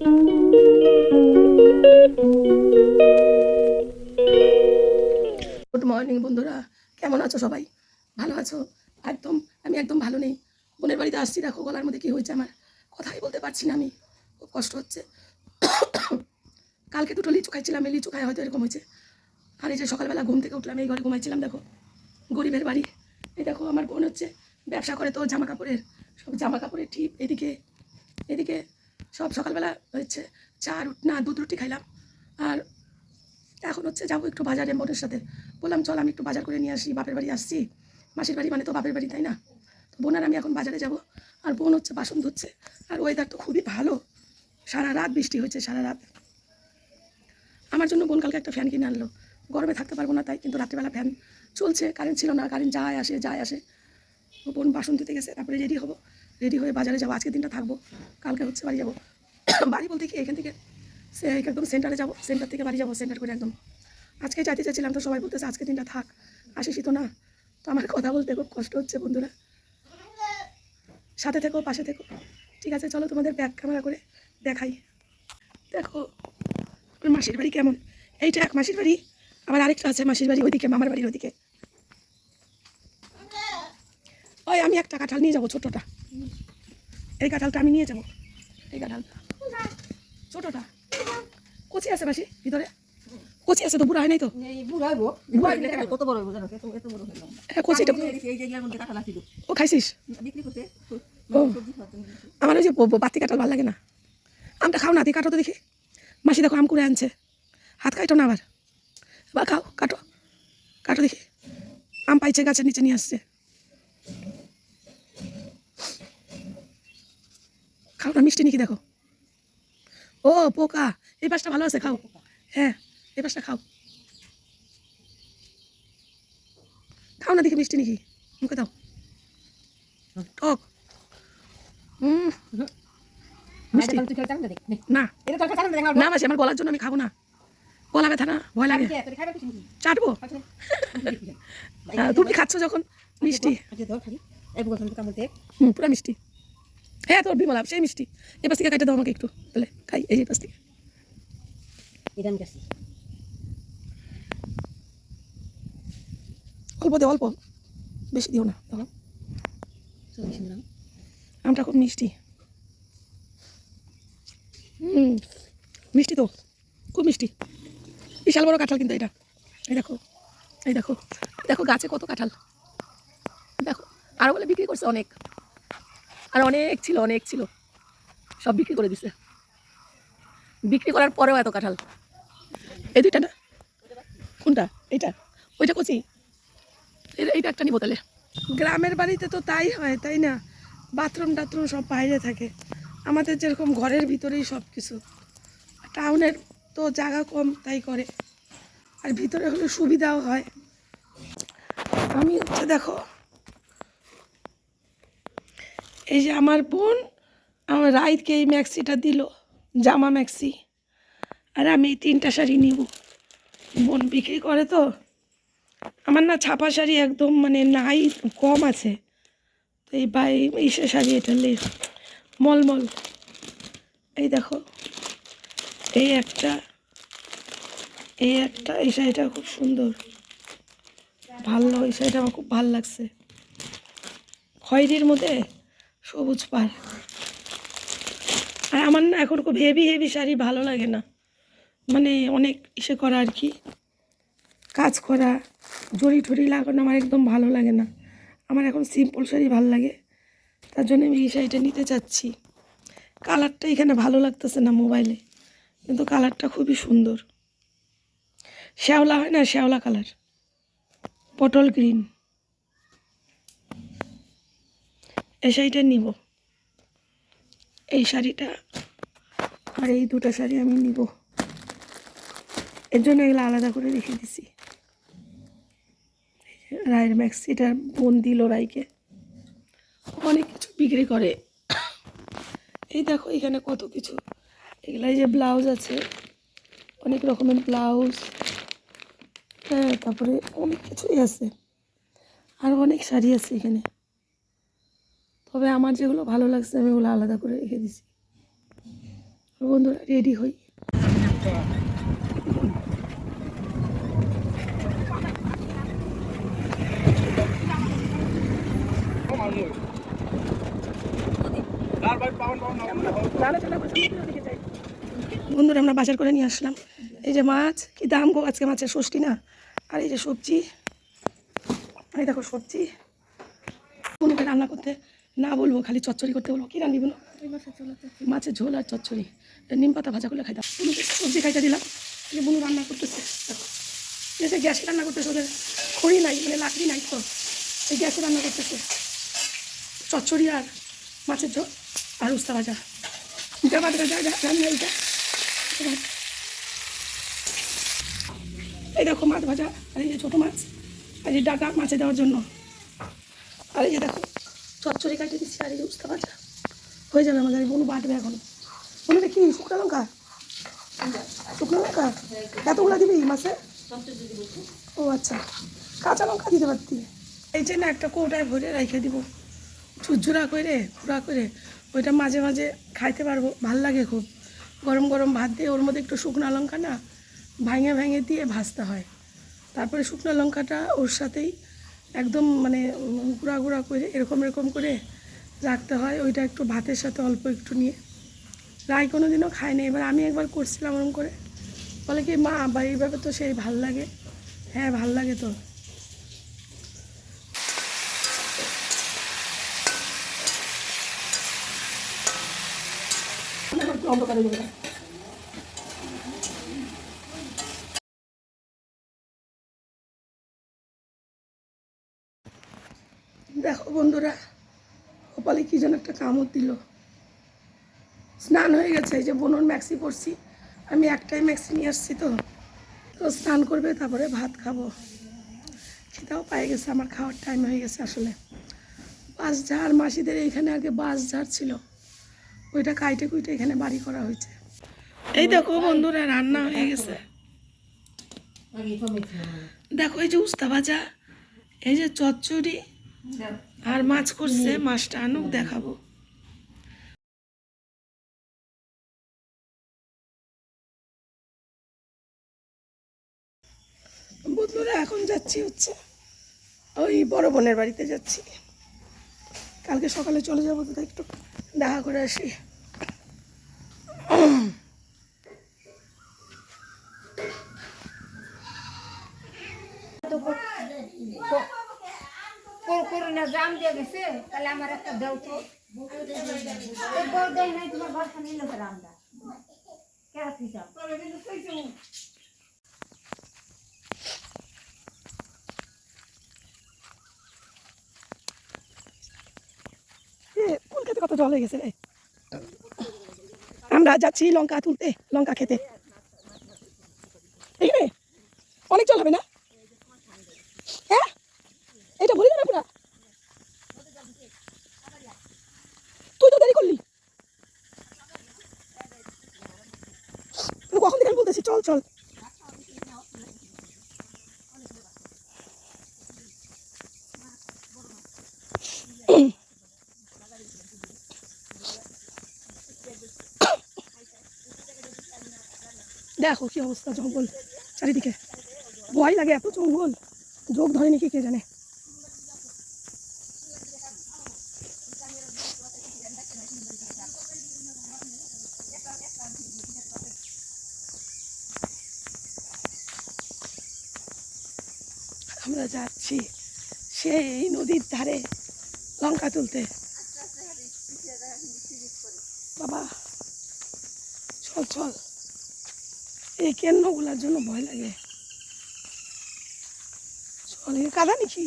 Good morning বন্ধুরা। কেমন আছো সবাই? ভালো আছো? একদম, আমি একদম ভালো নেই। বোনের বাড়িতে আসছি, দেখো গলার মধ্যে কী হয়েছে আমার। কথাই বলতে পারছি না আমি। খুব কষ্ট হচ্ছে। কালকে দুটো লিচু খাইছিলাম, এই লিচু খাই হয়তো এরকম হয়েছে। আর এই যে সকালবেলা ঘুম থেকে উঠলাম, এই ঘরে ঘুমাইছিলাম, দেখো। গরিবের বাড়ি। এই দেখো, আমার বোন হচ্ছে, ব্যবসা করে তো জামা কাপড়ের সব জামা কাপড়ের টিপ এদিকে এদিকে সব সকালবেলা হচ্ছে চা না, দুধ রুটি খাইলাম। আর এখন হচ্ছে যাব একটু বাজারে বোনের সাথে। বললাম, চল, আমি একটু বাজার করে নিয়ে আসি, বাপের বাড়ি আসছি। মাসির বাড়ি মানে তো বাপের বাড়ি, তাই না? তো বোন আর আমি এখন বাজারে যাব। আর বোন হচ্ছে বাসন ধুচ্ছে। আর ওয়েদার তো খুবই ভালো। সারা রাত বৃষ্টি হয়েছে, সারা রাত। আমার জন্য বোন কালকে একটা ফ্যান কিনে আনলো। গরমে থাকতে পারব না তাই, কিন্তু রাত্রিবেলা ফ্যান চলছে। কারেন্ট ছিল না, কারেন্ট যায় আসে যায় আসে। বোন বাসন ধুতে গেছে, তারপরে রেডি হব। রেডি হয়ে বাজারে যাব, আজকের দিনটা থাকব, কালকে হচ্ছে বাড়ি যাব। বাড়ি বলতে কি, এখান থেকে সে একদম সেন্টারে যাব সেন্টার থেকে বাড়ি যাব সেন্টার করে একদম। আজকে যাইতে চাইছিলাম তো সবাই বলতেছে আজকে দিনটা থাক। আসিসই তো না। তো আমার কথা বলতে খুব কষ্ট হচ্ছে বন্ধুরা। সাথে থেকো, পাশে থেকো। ঠিক আছে, চলো তোমাদের ব্যাক ক্যামেরা করে দেখাই। দেখো মাসির বাড়ি কেমন? এইটা এক মাসির বাড়ি, আবার আরেকটা আছে মাসির বাড়ি ওইদিকে, মামার বাড়ির ওইদিকে। ওই, আমি একটা কাঁঠাল নিয়ে যাব ছোটোটা এই কাঁঠালটা আমি নিয়ে যাব। এই কাঁঠালটা ছোটোটা। কচি আছে মাসি ভিতরে? কচি আছে তো বুড়া হয় নাই তো? কত বড় হ্যাঁ কচিটা ও খাইছিস। আমার ওই যে বাতি কাঁঠাল ভালো লাগে না। আমটা খাও না তুই কাটো তো দেখি। মাসি দেখো আম করে আনছে। হাত কাটো না আবার। বা খাও কাটো। কাটো দেখি। আম পাইছে গাছের নিচে নিয়ে আসছে। খাও না মিষ্টি নাকি দেখো। ও পোকা এই পাশটা ভালো আছে খাও। হ্যাঁ এই পাশটা খাও। খাও না দেখি মিষ্টি নাকি মুখে দাও। টক। মিষ্টি। নে। মাসি আমার গলার জন্য আমি খাব না। গলা ব্যথা না ভয় লাগে। চাটবো। তুমি খাচ্ছ যখন মিষ্টি। আচ্ছা কামড়তে হুম পুরো মিষ্টি। হ্যাঁ তোর বিমলা সেই মিষ্টি। এ পাশ থেকে কাটে দাও আমাকে একটু। তাহলে খাই এই পাশ থেকে। গেছি। অল্প দে অল্প। বেশি দিও না গ্রাম আমটা খুব মিষ্টি। হুম মিষ্টি তো খুব মিষ্টি। বিশাল বড় কাঁঠাল কিন্তু এটা। এই দেখো এই দেখো দেখো গাছে কত কাঁঠাল। দেখো আরও বলে বিক্রি করছে অনেক। আর অনেক ছিল অনেক ছিল। সব বিক্রি করে দিছে। বিক্রি করার পরেও এত কাঁঠাল। এই দুইটা না? কোনটা? এইটা? ওইটা কচি? এই- এইটা একটা নিবো তাহলে। গ্রামের বাড়িতে তো তাই হয়, তাই না? বাথরুম টাথরুম সব বাইরে থাকে। আমাদের যেরকম ঘরের ভিতরেই সব কিছু। টাউনের তো জায়গা কম, তাই করে। আর ভিতরে হলে সুবিধাও হয়। আমি হচ্ছে দেখো এই যে আমার বোন, আমার রাইতকে এই ম্যাক্সিটা দিল, জামা ম্যাক্সি। আর আমি এই তিনটা শাড়ি নিব। বোন বিক্রি করে তো। আমার না ছাপা শাড়ি একদম মানে নাই, কম আছে। তো এই বাই ইসে শাড়ি এটা লে মলমল এই দেখো, এই একটা এই একটা, এই শাড়িটা খুব সুন্দর। ভালো, এই শাড়িটা আমার খুব ভালো লাগছে। খয়েরির মধ্যে? সবুজ পাড় আর আমার না এখন খুব হেভি হেভি শাড়ি ভালো লাগে না। মানে অনেক ইসে করা আর কি। কাজ করা, জড়ি টড়ি লাগানো আমার একদম ভালো লাগে না। আমার এখন সিম্পল শাড়ি ভালো লাগে। তার জন্য আমি এই শাড়িটা নিতে চাচ্ছি। কালারটা এখানে ভালো লাগতেছে না মোবাইলে কিন্তু কালারটা খুবই সুন্দর। শ্যাওলা হয় না? শ্যাওলা কালার। পটল গ্রিন এই শাড়িটা নিব। এই শাড়িটা আর এই দুটো শাড়ি আমি নিব। এর জন্য এগুলো আলাদা করে রেখে দিছি। রায়ের ম্যাক্সিটা বোন দিল রায়কে। অনেক কিছু বিক্রি করে। এই দেখো এখানে কত কিছু। এগুলো এই যে ব্লাউজ আছে, অনেক রকমের ব্লাউজ। হ্যাঁ তারপরে অনেক কিছুই আছে। আর অনেক শাড়ি আছে এখানে। তবে আমার যেগুলো ভালো লাগছে আমি ওগুলো আলাদা করে রেখে দিছি। বন্ধুরা রেডি হই? বন্ধুরা, আমরা বাজার করে নিয়ে আসলাম। এই যে মাছ, কি দাম গো আজকে মাছের ষষ্ঠী না? আর এই যে সবজি, এই দেখো সবজি। কোনোকে রান্না করতে? না বলব, খালি চচ্চড়ি করতে বলব। কী রান্নি বলো মাছের ঝোল আর চচ্চড়ি। নিম পাতা ভাজা করলে খাইতাম। সবজি খাইতে দিলাম। বুনু রান্না করতেছে। এই গ্যাসে রান্না করতেছে, ওদের খড়ি নাই মানে লাকড়ি নাই তো। এই গ্যাসে রান্না করতেছে। চচ্চড়ি আর মাছের ঝোল আর উস্তা ভাজা। যা এই দেখো, মাছ ভাজা, আর এই যে ছোটো মাছ, আর এই ডাটা মাছে দেওয়ার জন্য। আর এই যে দেখো চচ্চড়ি কাটিয়ে দিচ্ছি আর এই উস্তা ভাজা হয়ে যাবে আমাদের বনু বাটবে এখন। বনু কি শুকনো লঙ্কা? শুকনো লঙ্কা? এতগুলো দিবি মাছে ও আচ্ছা। কাঁচা লঙ্কা দিতে পারতি। এই যে না একটা কৌটায় ভরে রেখে দিব। ঝুরঝুরা করে, খুঁড়া করে, ওইটা মাঝে মাঝে খাইতে পারব, ভালো লাগে খুব। গরম গরম ভাত দিয়ে ওর মধ্যে একটু শুকনো লঙ্কা না, ভাঙে ভাঙে দিয়ে ভাজতে হয়। তারপরে শুকনো লঙ্কাটা ওর সাথেই একদম মানে গুঁড়া গুঁড়া করে, এরকম এরকম করে রাখতে হয়। ওইটা একটু ভাতের সাথে অল্প একটু নিয়ে। রাই কোনো দিনও খায়নি এবার আমি একবার করছিলাম ওরকম করে। বলে কি, মা বা এইভাবে তো সেই ভালো লাগে। হ্যাঁ ভালো লাগে তো। অন্ধকারে দেখো বন্ধুরা, কপালে কি যেন একটা কামড় দিল। স্নান হয়ে গেছে, এই যে বোনর ম্যাক্সি পরছি। আমি একটাই ম্যাক্সি নিয়ে আসছি তো। তো স্নান করবে, তারপরে ভাত খাব। খিদাও পায়ে গেছে, আমার খাওয়ার টাইম হয়ে গেছে আসলে। বাস ঝাড়, মাসিদের এইখানে আগে বাস ঝাড় ছিল। ওইটা কাইটে কুইটে এখানে বাড়ি করা হয়েছে। এই দেখো বন্ধুরা, রান্না হয়ে গেছে। দেখো, এই যে উস্তা ভাজা, এই যে চচ্চড়ি আর মাছ করছে মাছটা আনুক, দেখাবো। বন্ধুরা, এখন যাচ্ছি হচ্ছে ওই বড় বোনের বাড়িতে যাচ্ছি। কালকে সকালে চলে যাব তো একটু দেখা করে আসি। করোনা জাম দিয়ে গেছে, তাহলে আমার একটা দেও তো। বউ দেয় নাই, তোমার নিল আমরা। কোন কত জল হয়ে গেছে রে? আমরা যাচ্ছি লঙ্কা তুলতে, লঙ্কা খেতে। অনেক জল হবে না? এটা ভরে যাবে পুরা। তুই তো দেরি করলি। কখন থেকে বলতেছি? চল চল। দেখো কি অবস্থা, জঙ্গল। চারিদিকে ভয় লাগে এত জঙ্গল। যোগ ধরে নাকি কে জানে? যাচ্ছি। সেই নদীর ধারে লঙ্কা তুলতে। বাবা, চল চল। এই কেন্নগুলার জন্য ভয় লাগে। চল, এ কাদা নাকি?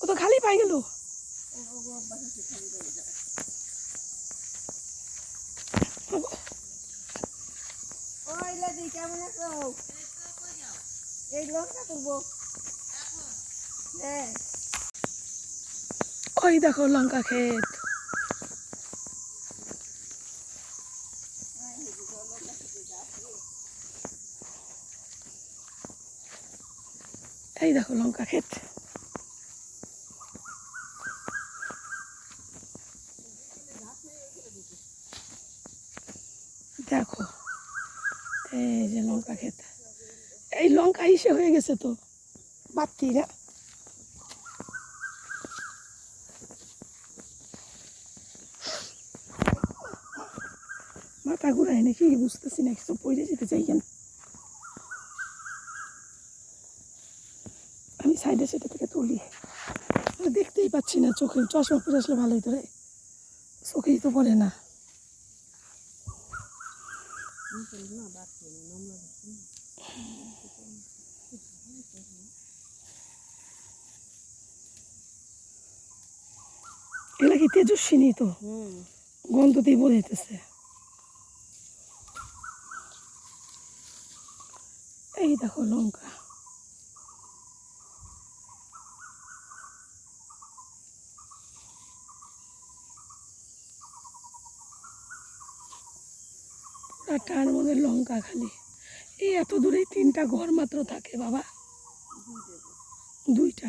ও তো খালি পাই গেল। কেমন আছো? এই লঙ্কা তুলবো। ওই দেখো লঙ্কা ক্ষেত। এই দেখো লঙ্কা ক্ষেত। দেখো, এই যে লঙ্কা ক্ষেত। এই লঙ্কা হিসে হয়ে গেছে তো বাত্তি মাথা ঘুরায় নাকি বুঝতেছি না কিছু পড়ে যেতে চাই কেন? আমি সাইডে সেটা থেকে তুলি। দেখতেই পাচ্ছি না চোখে চশমা পরে আসলে ভালোই তো রে। চোখেই তো পড়ে না। এগুলা কি তেজস্বিনী তো। গন্ধতেই বোঝাইতেছে। এই দেখো লঙ্কা টার মধ্যে লঙ্কা খালি। এই এত দূরেই তিনটা ঘর মাত্র থাকে বাবা। দুইটা।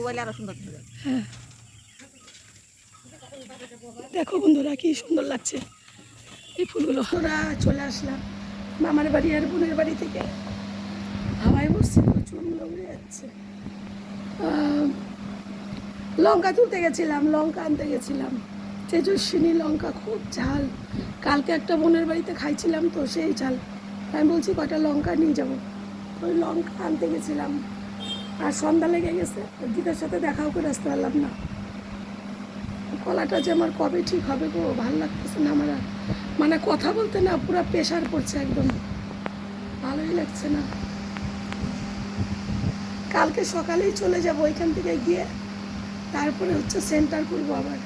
মোবাইলে সুন্দর দেখো বন্ধুরা কি সুন্দর লাগছে। এই ফুলগুলো। ওরা চলে আসলাম মামার বাড়ি আর বোনের বাড়ি থেকে। হাওয়ায় বসছে চুলগুলো উড়ে যাচ্ছে লঙ্কা তুলতে গেছিলাম লঙ্কা আনতে গেছিলাম। তেজস্বিনী লঙ্কা খুব ঝাল। কালকে একটা বোনের বাড়িতে খাইছিলাম তো সেই ঝাল। আমি বলছি কটা লঙ্কা নিয়ে যাব? ওই লঙ্কা আনতে গেছিলাম। আর সন্ধ্যা লেগে গেছে। দিদার সাথে দেখাও করে আসতে পারলাম না। কলাটা যে আমার কবে ঠিক হবে গো, ভালো লাগতেছে না আমার। মানে কথা বলতে না, পুরো প্রেশার পড়ছে একদম। ভালোই লাগছে না। কালকে সকালেই চলে যাব ওইখান থেকে গিয়ে। তারপরে হচ্ছে সেন্টার করব আবার।